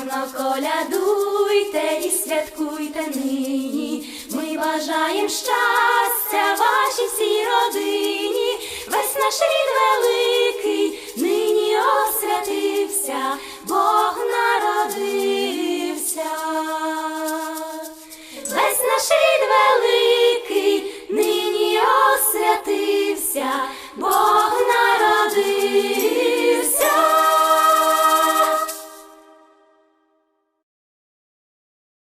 Гарно колядуйте і святкуйте нині. Ми бажаєм щастя вашій всій родині. Весь наш рід великий нині освятився, Бог народився. Весь наш рід великий нині освятився, Бог народився.